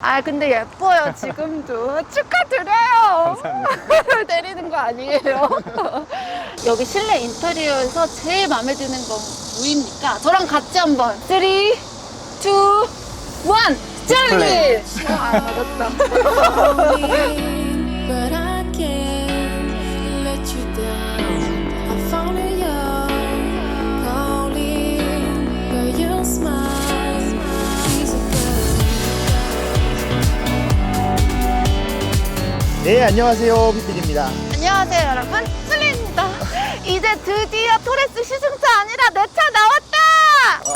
아 근데 예뻐요 지금도 축하드려요 감사합니다. 때리는 거 아니에요 여기 실내 인테리어에서 제일 마음에 드는 건 뭐입니까? 저랑 같이 한번 3, 2, 1 젤리! 아 맞았다 네, 안녕하세요. 피필입니다. 안녕하세요 여러분 슬리입니다 이제 드디어 토레스 시승차 아니라 내 차 나왔다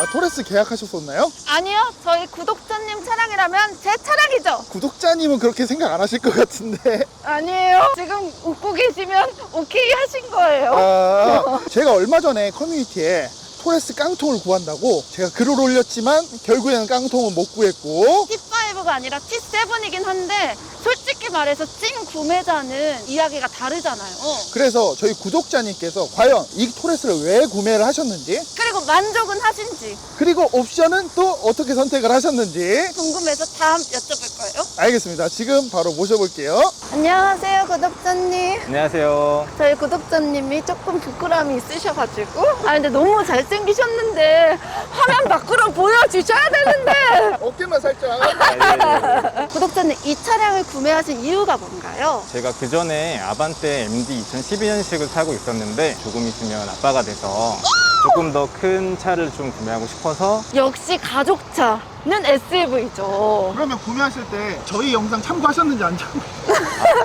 아, 토레스 계약하셨었나요? 아니요 저희 구독자님 차량이라면 제 차량이죠 구독자님은 그렇게 생각 안 하실 것 같은데. 아니에요 지금 웃고 계시면 오케이 하신 거예요 아, 제가 얼마 전에 커뮤니티에 토레스 깡통을 구한다고 제가 글을 올렸지만 결국에는 깡통은 못 구했고 T5가 아니라 T7이긴 한데 솔직히 말해서 찐 구매자는 이야기가 다르잖아요. 그래서 저희 구독자님께서 과연 이 토레스를 왜 구매를 하셨는지 그리고 만족은 하신지 그리고 옵션은 또 어떻게 선택을 하셨는지 궁금해서 다음 여쭤볼 거예요. 알겠습니다. 지금 바로 모셔볼게요. 안녕하세요, 구독자님. 안녕하세요. 저희 구독자님이 조금 부끄러움이 있으셔가지고 아 근데 너무 잘생기셨는데 화면 밖으로 보여주셔야 되는데 어깨만 살짝. 아, 예, 예. 구독자님 이 차량을 구매하신 이유가 뭔가요? 제가 그 전에 아반떼 MD 2012년식을 타고 있었는데 조금 있으면 아빠가 돼서 조금 더 큰 차를 좀 구매하고 싶어서 역시 가족차 는 SUV죠. 그러면 구매하실 때 저희 영상 참고하셨는지 안 참고?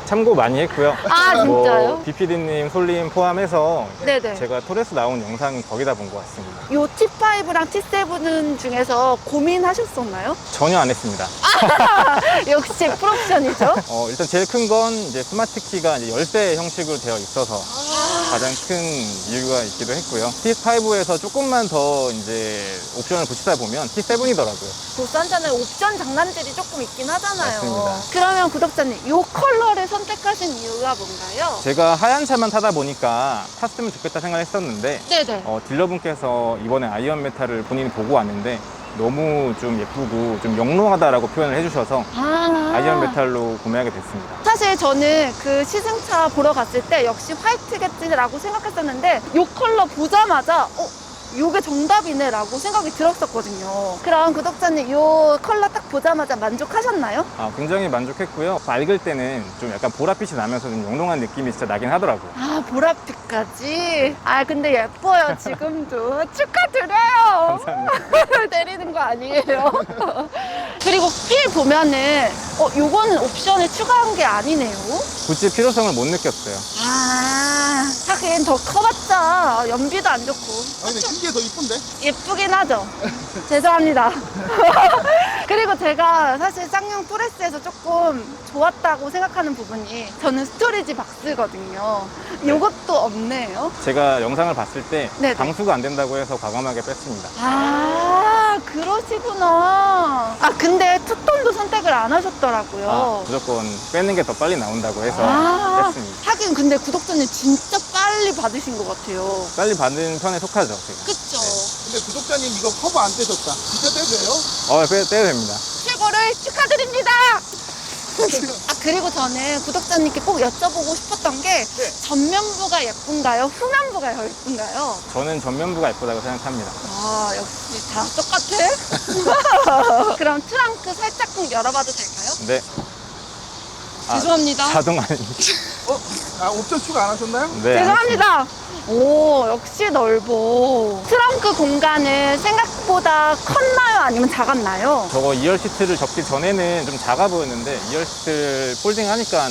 참고 많이 했고요. 아, 진짜요? BPD님, 솔님 포함해서 네네. 제가 토레스 나온 영상은 거기다 본 것 같습니다. 요 T5랑 T7 중에서 고민하셨었나요? 전혀 안 했습니다. 역시 풀옵션이죠. 어, 일단 제일 큰 건 이제 스마트 키가 이제 열쇠 형식으로 되어 있어서 가장 큰 이유가 있기도 했고요. T5에서 조금만 더 이제 옵션을 붙이다 보면 T7이더라고요. 도산자는 옵션 장난들이 조금 있긴 하잖아요. 맞습니다. 그러면 구독자님, 요 컬러를 선택하신 이유가 뭔가요? 제가 하얀 차만 타다 보니까 탔으면 좋겠다 생각했었는데 네네. 어, 딜러분께서 이번에 아이언 메탈을 본인이 보고 왔는데 너무 좀 예쁘고 좀 영롱하다라고 표현을 해주셔서 아. 아이언 메탈로 구매하게 됐습니다. 사실 저는 그 시승차 보러 갔을 때 역시 화이트겠지라고 생각했었는데 요 컬러 보자마자 어? 요게 정답이네 라고 생각이 들었었거든요. 그럼 구독자님 요 컬러 딱 보자마자 만족하셨나요? 아, 굉장히 만족했고요. 밝을 때는 좀 약간 보랏빛이 나면서 좀 영롱한 느낌이 진짜 나긴 하더라고요. 아 보랏빛까지 아 근데 예뻐요 지금도 축하드려요 감사합니다. 때리는 거 아니에요 그리고 휠 보면은 어 요거는 옵션을 추가한 게 아니네요 굳이 필요성을 못 느꼈어요. 아 하긴 더 커봤자 연비도 안 좋고. 아, 근데 큰게더 이쁜데? 예쁘긴 하죠. 죄송합니다. 그리고 제가 사실 쌍용 토레스에서 조금 좋았다고 생각하는 부분이 저는 스토리지 박스거든요. 요것도 없네요. 제가 영상을 봤을 때 네네. 방수가 안 된다고 해서 과감하게 뺐습니다. 아 그러시구나. 아 근데 투톤도 선택을 안 하셨더라고요. 아, 무조건 빼는 게 더 빨리 나온다고 해서 아, 뺐습니다. 하긴 근데 구독자님 진짜 빨리 받으신 것 같아요 빨리 받는 편에 속하죠, 제가. 그쵸 근데 구독자님 이거 커버 안 떼셨다. 진짜 떼세요? 어, 빼, 떼도 됩니다. 최고를 축하드립니다 아 그리고 저는 구독자님께 꼭 여쭤보고 싶었던 게 네. 전면부가 예쁜가요? 후면부가 예쁜가요? 저는 전면부가 예쁘다고 생각합니다. 아 역시 다 똑같아 그럼 트렁크 살짝 좀 열어봐도 될까요? 네. 아, 죄송합니다 자동 아닙니다. 어? 아, 옵션 추가 안 하셨나요? 네. 죄송합니다. 오, 역시 넓어. 트렁크 공간은 생각보다 컸나요? 아니면 작았나요? 저거 2열 시트를 접기 전에는 좀 작아 보였는데 2열 시트를 폴딩 하니까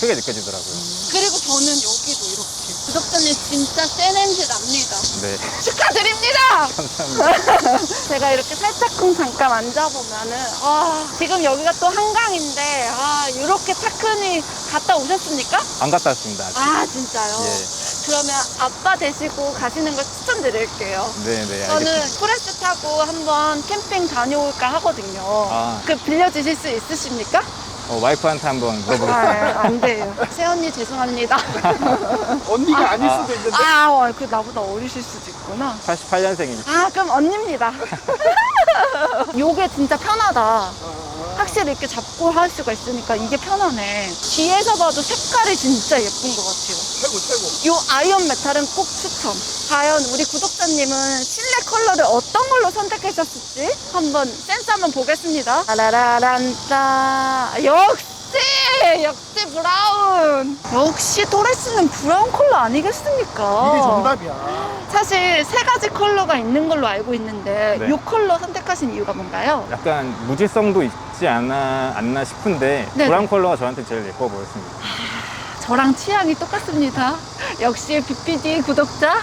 크게 느껴지더라고요. 그리고 저는 여기도 이렇게. 구독자님 진짜 센 엔진 납니다. 네. 축하드립니다! 감사합니다. 제가 이렇게 살짝쿵 잠깐 앉아보면은, 아, 지금 여기가 또 한강인데, 아, 이렇게 차근히 갔다 오셨습니까? 안 갔다 왔습니다. 아직. 아, 진짜요? 예. 그러면 아빠 되시고 가시는 걸 추천드릴게요. 네, 네. 저는 알겠습니다. 프레스 타고 한번 캠핑 다녀올까 하거든요. 아. 그 빌려주실 수 있으십니까? 어, 와이프한테 한번 물어보겠습니다. 아, 안 돼요. 새언니 죄송합니다. 언니가 아, 닐 아. 수도 있는데. 아, 어, 그 나보다 어리실 수도 있구나. 88년생이니까. 아, 그럼 언니입니다. 요게 진짜 편하다. 아, 확실히 이렇게 잡고 할 수가 있으니까 이게 편하네. 뒤에서 봐도 색깔이 진짜 예쁜 것 같아요. 최고 최고. 요 아이언 메탈은 꼭 추천. 과연 우리 구독자님은 실내 컬러를 어떤 걸로 선택하셨을지 한번 센스 한번 보겠습니다. 라라란따 역시 역시 브라운. 역시 토레스는 브라운 컬러 아니겠습니까? 이게 정답이야. 사실 세 가지 컬러가 있는 걸로 알고 있는데 네. 이 컬러 선택하신 이유가 뭔가요? 약간 무지성도 있지 않아, 않나 싶은데 네네. 브라운 컬러가 저한테 제일 예뻐 보였습니다. 저랑 취향이 똑같습니다. 역시 BPD 구독자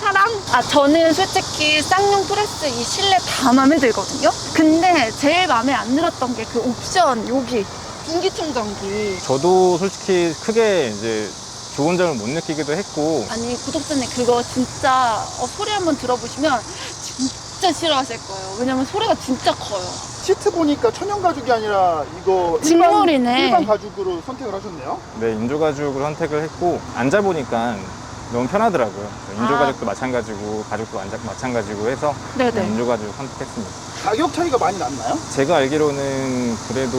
사랑. 아 저는 솔직히 쌍용 프레스 이 실내 다 마음에 들거든요. 근데 제일 마음에 안 들었던 게 그 옵션 여기 분기청정기. 저도 솔직히 크게 이제 좋은 점을 못 느끼기도 했고 아니 구독자님 그거 진짜 어, 소리 한번 들어보시면 진짜 싫어하실 거예요. 왜냐면 소리가 진짜 커요. 시트 보니까 천연 가죽이 아니라 이거 직물이네. 일반, 일반 가죽으로 선택을 하셨네요. 네, 인조 가죽으로 선택을 했고 앉아 보니까 너무 편하더라고요. 인조가죽도 마찬가지고 가죽도 앉아- 마찬가지고 해서 네네. 그냥 인조가죽 선택했습니다. 가격 차이가 많이 났나요? 제가 알기로는 그래도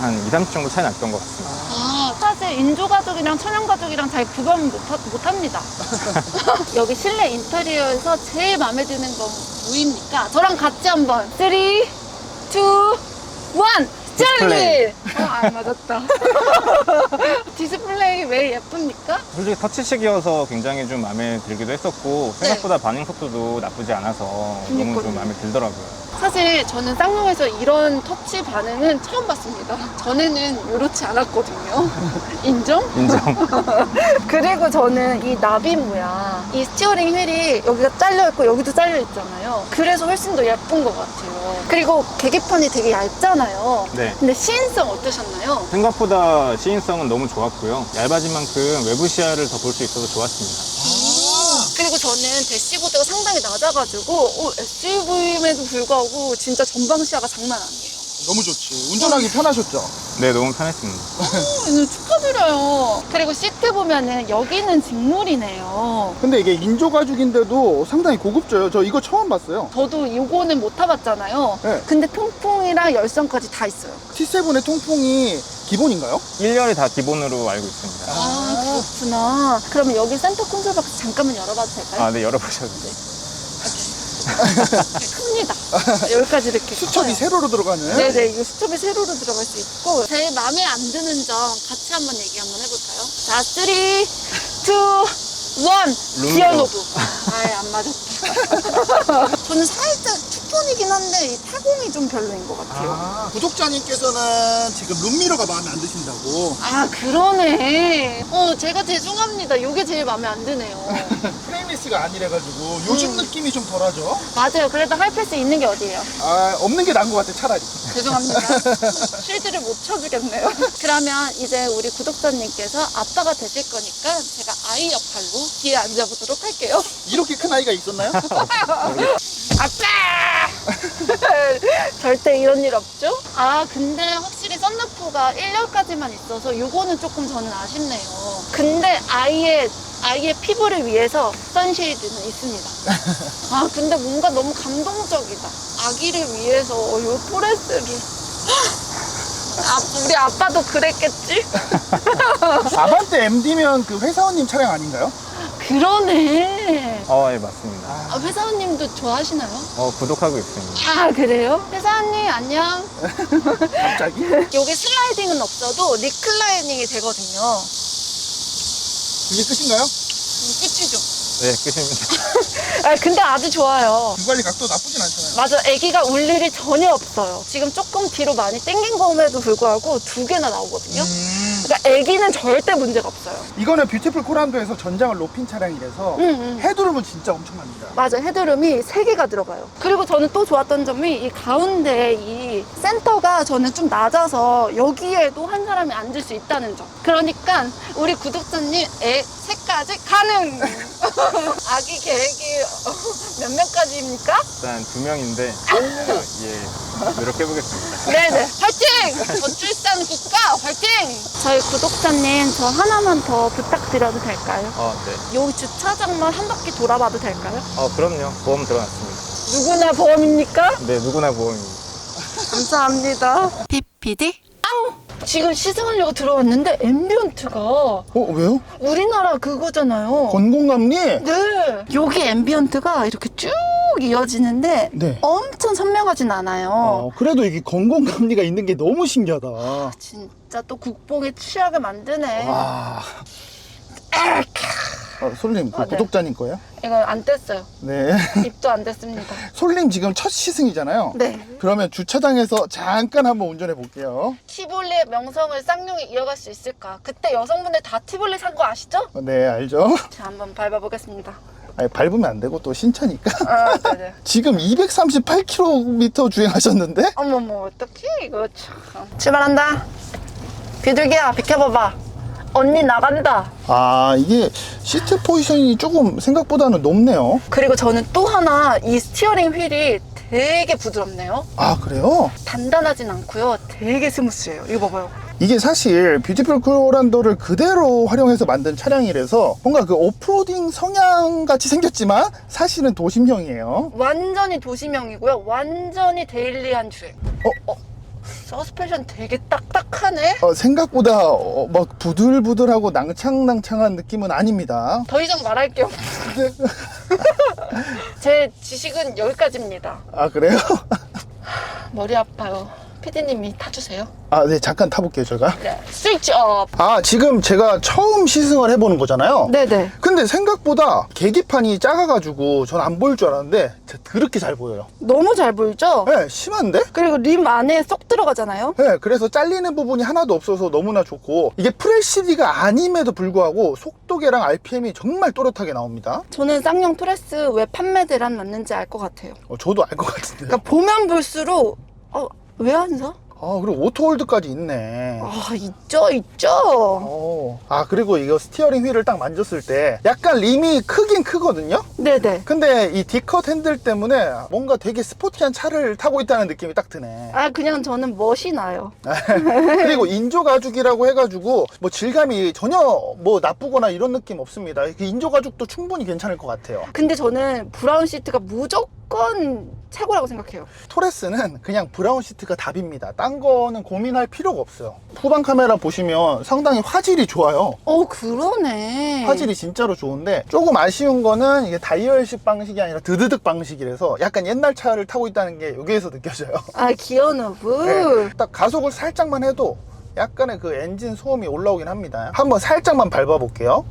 한 2, 30 정도 차이 났던 것 같습니다. 아, 사실 인조가죽이랑 천연가죽이랑 잘 구분 못, 못합니다. 여기 실내 인테리어에서 제일 마음에 드는 건 뭐입니까? 저랑 같이 한번 3, 2, 1 젤리! 어, 안 맞았다. 디스플레이 왜 예쁩니까? 솔직히 터치식이어서 굉장히 좀 마음에 들기도 했었고 생각보다 반응 속도도 나쁘지 않아서 너무 그니까요. 좀 마음에 들더라고요. 사실 저는 쌍용에서 이런 터치 반응은 처음 봤습니다. 전에는 이렇지 않았거든요. 인정? 인정. 그리고 저는 이 나비 모양, 이 스티어링 휠이 여기가 잘려있고 여기도 잘려있잖아요. 그래서 훨씬 더 예쁜 것 같아요. 그리고 계기판이 되게 얇잖아요. 네. 근데 시인성 어떠셨나요? 생각보다 시인성은 너무 좋았고요. 얇아진 만큼 외부 시야를 더 볼 수 있어서 좋았습니다. 그리고 저는 대시보드가 상당히 낮아가지고 어, SUV임에도 불구하고 진짜 전방 시야가 장난 아니에요. 너무 좋지. 운전하기 편하셨죠? 네, 너무 편했습니다. 어, 오늘 축하드려요. 그리고 시트 보면은 여기는 직물이네요. 근데 이게 인조 가죽인데도 상당히 고급져요. 저 이거 처음 봤어요. 저도 이거는 못 타봤잖아요. 네. 근데 통풍이랑 열선까지 다 있어요. T7의 통풍이 기본인가요? 1열이 다 기본으로 알고 있습니다. 아, 그렇구나. 그러면 여기 센터 콘솔 박스 잠깐만 열어봐도 될까요? 아, 네, 열어보셔도 돼요. 큽니다. 여기까지 이렇게 수첩이 커요. 세로로 들어가는. 네네, 이거 수첩이 세로로 들어갈 수 있고 제일 마음에 안 드는 점 같이 한번 얘기 한번 해볼까요? 자, 3, 2, 1 룸미러. 기어 노브 아예 안 맞았다 저는 살짝 투톤이긴 한데 이 타공이 좀 별로인 것 같아요 아, 구독자님께서는 지금 룸미러가 마음에 안 드신다고. 아 그러네 어 제가 죄송합니다 이게 제일 마음에 안 드네요 프레임리스가 아니래가지고 요즘 음. 느낌이 좀 덜하죠? 맞아요 그래도 하이패스 있는 게 어디예요? 아, 없는 게 나은 것 같아, 차라리. 죄송합니다. 쉴드를 못 쳐주겠네요. 그러면 이제 우리 구독자님께서 아빠가 되실 거니까 제가 아이 역할로 뒤에 앉아보도록 할게요. 이렇게 큰 아이가 있었나요? 아빠! 절대 이런 일 없죠? 아, 근데 확실히 썬루프가 1열까지만 있어서 요거는 조금 저는 아쉽네요. 근데 아이의 아이의 피부를 위해서 선쉐이드는 있습니다. 아, 근데 뭔가 너무 감동적이다. 아기를 위해서 요 포레스를. 아, 우리 아빠도 그랬겠지? 아반떼 MD면 그 회사원님 차량 아닌가요? 그러네. 어, 예, 맞습니다. 아, 회사원님도 좋아하시나요? 어, 구독하고 있습니다. 아, 그래요? 회사원님, 안녕. 갑자기? 여기 슬라이딩은 없어도 리클라이닝이 되거든요. 이게 끝인가요? 음, 끝이죠. 네, 끝입니다. 아, 근데 아주 좋아요. 두 관리 각도 나쁘진 않잖아요. 맞아, 아기가 울 일이 전혀 없어요. 지금 조금 뒤로 많이 당긴 거에도 불구하고 두 개나 나오거든요. 음, 그러니까 아기는 절대 문제가 없어요. 이거는 뷰티풀 코란도에서 전장을 높인 차량이라서 응, 응. 헤드룸은 진짜 엄청납니다. 맞아, 헤드룸이 세 개가 들어가요. 그리고 저는 또 좋았던 점이 이 가운데 이 센터가 저는 좀 낮아서 여기에도 한 사람이 앉을 수 있다는 점. 그러니까 우리 구독자님 애 셋까지 가능! 아기 계획이 몇 명까지입니까? 일단 두 명인데, 예, 노력해보겠습니다. 네네. 화이팅! 저출산 국가 화이팅! 저희 구독자님 저 하나만 더 부탁드려도 될까요? 어, 네. 여기 주차장만 한 바퀴 돌아봐도 될까요? 어, 그럼요. 보험 들어놨습니다. 누구나 보험입니까? 네, 누구나 보험입니다. 감사합니다. PPD 앙! 지금 시승하려고 들어왔는데 앰비언트가 어 왜요? 우리나라 그거잖아요. 건공감리? 네. 여기 앰비언트가 이렇게 쭉 이어지는데 네. 엄청 선명하진 않아요. 어, 그래도 이게 건공감리가 있는 게 너무 신기하다. 진짜 또 국뽕에 취하게 만드네. 와. 어, 솔님, 그 아, 네. 구독자님 거예요? 이거 안 뗐어요. 네. 입도 안 뗐습니다. 솔님 지금 첫 시승이잖아요. 네. 그러면 주차장에서 잠깐 한번 운전해 볼게요. 티볼리의 명성을 쌍용이 이어갈 수 있을까? 그때 여성분들 다 티볼리 산 거 아시죠? 어, 네, 알죠? 자, 한번 밟아보겠습니다. 아니, 밟으면 안 되고 또 신차니까. 아, 네네. 지금 238km 주행하셨는데? 어머머, 어떡해, 이거 참. 출발한다. 비둘기야, 비켜봐봐. 언니 나간다. 아, 이게 시트 포지션이 조금 생각보다는 높네요. 그리고 저는 또 하나 이 스티어링 휠이 되게 부드럽네요. 아, 그래요? 단단하진 않고요. 되게 스무스해요. 이거 봐봐요. 이게 사실 뷰티풀 쿨란더를 그대로 활용해서 만든 차량이라서 뭔가 그 오프로딩 성향 같이 생겼지만 사실은 도심형이에요. 완전히 도시명이고요. 완전히 데일리한 주행. 어? 어? 서스펜션 되게 딱딱하네? 어, 생각보다 어, 막 부들부들하고 낭창낭창한 느낌은 아닙니다. 더 이상 말할 게 없는데. 제 지식은 여기까지입니다. 아, 그래요? 머리 아파요. 피디님이 타주세요. 아, 네, 잠깐 타볼게요, 제가. 네. 스위치 업. 아, 지금 제가 처음 시승을 해보는 거잖아요. 네네. 근데 생각보다 계기판이 작아가지고 전 안 보일 줄 알았는데 진짜 그렇게 잘 보여요. 너무 잘 보이죠? 네, 심한데? 그리고 림 안에 쏙 들어가잖아요. 네, 그래서 잘리는 부분이 하나도 없어서 너무나 좋고 이게 풀LCD가 아님에도 불구하고 속도계랑 RPM이 정말 또렷하게 나옵니다. 저는 쌍용 토레스 왜 판매 대란 났는지 알 것 같아요. 어, 저도 알 것 같은데요. 그러니까 보면 볼수록 어, 왜 안 사? 아, 그리고 오토홀드까지 있네. 아, 있죠, 있죠. 어. 아, 그리고 이거 스티어링 휠을 딱 만졌을 때 약간 림이 크긴 크거든요? 네네. 근데 이 D컷 핸들 때문에 뭔가 되게 스포티한 차를 타고 있다는 느낌이 딱 드네. 아, 그냥 저는 멋이 나요. 그리고 인조 가죽이라고 해가지고 뭐 질감이 전혀 뭐 나쁘거나 이런 느낌 없습니다. 그 인조 가죽도 충분히 괜찮을 것 같아요. 근데 저는 브라운 시트가 무조건 최고라고 생각해요. 토레스는 그냥 브라운 시트가 답입니다. 딴 거는 고민할 필요가 없어요. 후방 카메라 보시면 상당히 화질이 좋아요. 어, 그러네. 화질이 진짜로 좋은데 조금 아쉬운 거는 이게 다이얼식 방식이 아니라 드드득 방식이라서 약간 옛날 차를 타고 있다는 게 여기에서 느껴져요. 아, 기어 노브. 네, 딱 가속을 살짝만 해도 약간의 그 엔진 소음이 올라오긴 합니다. 한번 살짝만 밟아 볼게요.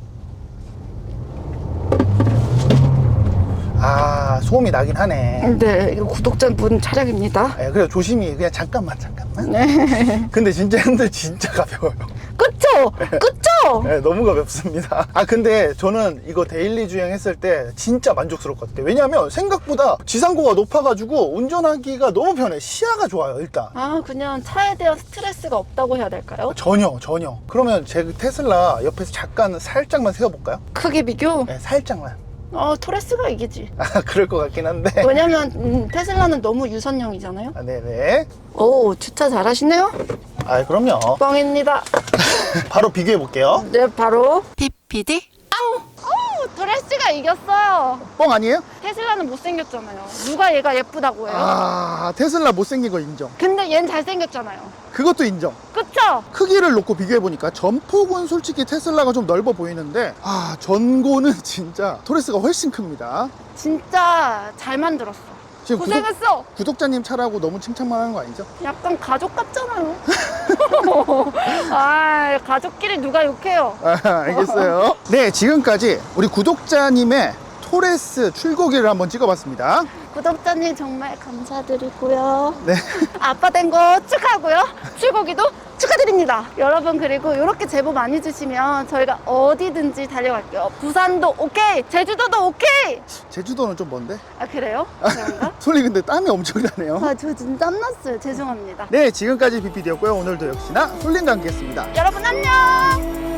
아, 소음이 나긴 하네. 네, 이거 구독자분 차량입니다. 예, 그래 조심히 그냥 잠깐만 잠깐만. 네. 근데 진짜 핸들 진짜 가벼워요. 그쵸? 그쵸? 예, 너무 가볍습니다. 아 근데 저는 이거 데일리 주행했을 때 진짜 만족스럽거든요. 왜냐면 생각보다 지상고가 높아가지고 운전하기가 너무 편해. 시야가 좋아요 일단. 아, 그냥 차에 대한 스트레스가 없다고 해야 될까요? 전혀 전혀. 그러면 제 테슬라 옆에서 잠깐 살짝만 세워볼까요? 크기 비교? 네, 살짝만. 어, 토레스가 이기지. 아 그럴 것 같긴 한데. 왜냐면 음, 테슬라는 너무 유선형이잖아요. 아, 네네. 오, 주차 잘하시네요. 아 그럼요. 뻥입니다. 바로 비교해 볼게요. 네, 바로 PPD 앙! 오, 토레스가 이겼어요. 뻥 아니에요? 테슬라는 못생겼잖아요. 누가 얘가 예쁘다고 해요? 아 테슬라 못생긴 거 인정. 근데 얜 잘생겼잖아요. 그것도 인정. 그쵸? 크기를 놓고 비교해 보니까 전폭은 솔직히 테슬라가 좀 넓어 보이는데 아 전고는 진짜 토레스가 훨씬 큽니다. 진짜 잘 만들었어. 지금 구독, 고생했어. 구독 자님 차라고 너무 칭찬만 하는 거 아니죠? 약간 가족 같잖아요. 아, 가족끼리 누가 욕해요? 아, 알겠어요. 네, 지금까지 우리 구독자님의 토레스 출고기를 한번 찍어봤습니다. 구독자님 정말 감사드리고요. 네. 아빠 된 거 축하하고요. 출고기도 축하드립니다. 여러분 그리고 이렇게 제보 많이 주시면 저희가 어디든지 달려갈게요. 부산도 오케이, 제주도도 오케이. 제주도는 좀 먼데? 아 그래요? 그런가? 솔리 근데 땀이 엄청 나네요. 아저 진짜 땀났어요. 죄송합니다. 네, 지금까지 BPD였고요. 오늘도 역시나 솔린과 함께했습니다. 여러분 안녕.